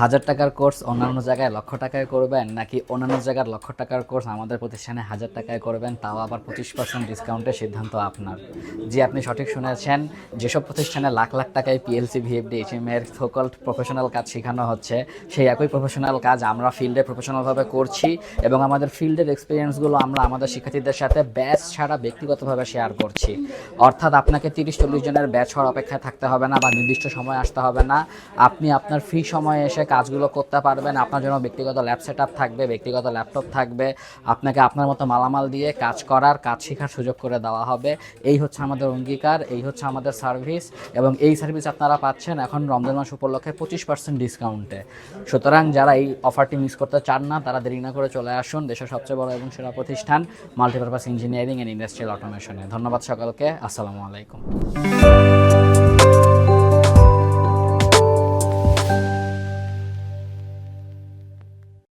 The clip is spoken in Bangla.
হাজার টাকার কোর্স অন্যান্য জায়গায় লক্ষ টাকায় করবেন, নাকি অন্যান্য জায়গার লক্ষ টাকার কোর্স আমাদের প্রতিষ্ঠানে হাজার টাকায় করবেন, তাও আবার পঁচিশ পার্সেন্ট ডিসকাউন্টের সিদ্ধান্ত আপনার। যে আপনি সঠিক শুনেছেন, যেসব প্রতিষ্ঠানে লাখ লাখ টাকায় পিএলসি ভিএফডি এইচএম এর সকল প্রফেশনাল কাজ শেখানো হচ্ছে, সেই একই প্রফেশনাল কাজ আমরা ফিল্ডে প্রফেশনালভাবে করছি এবং আমাদের ফিল্ডের এক্সপিরিয়েন্সগুলো আমরা আমাদের শিক্ষার্থীদের সাথে ব্যাচ ছাড়া ব্যক্তিগতভাবে শেয়ার করছি। অর্থাৎ আপনাকে তিরিশ চল্লিশ জনের ব্যাচ হওয়ার অপেক্ষায় থাকতে হবে না বা নির্দিষ্ট সময় আসতে হবে না। আপনি আপনার ফ্রি সময়ে এসে কাজগুলো করতে পারবেন, আপনার জন্য ব্যক্তিগত ল্যাব সেট থাকবে, ব্যক্তিগত ল্যাপটপ থাকবে, আপনাকে আপনার মতো মালামাল দিয়ে কাজ করার, কাজ শেখার সুযোগ করে দেওয়া হবে। এই হচ্ছে আমাদের অঙ্গীকার, এই হচ্ছে আমাদের সার্ভিস এবং এই সার্ভিস আপনারা পাচ্ছেন এখন রমজান মাস উপলক্ষে পঁচিশ পার্সেন্ট ডিসকাউন্টে সুতরাং যারা এই অফারটি মিস করতে চান না, তারা দেরি না করে চলে আসুন দেশের সবচেয়ে বড় এবং সেরা প্রতিষ্ঠান মাল্টিপারপাস ইঞ্জিনিয়ারিং অ্যান্ড ইন্ডাস্ট্রিয়াল অটোমেশনে ধন্যবাদ সকলকে, আসসালামু আলাইকুম।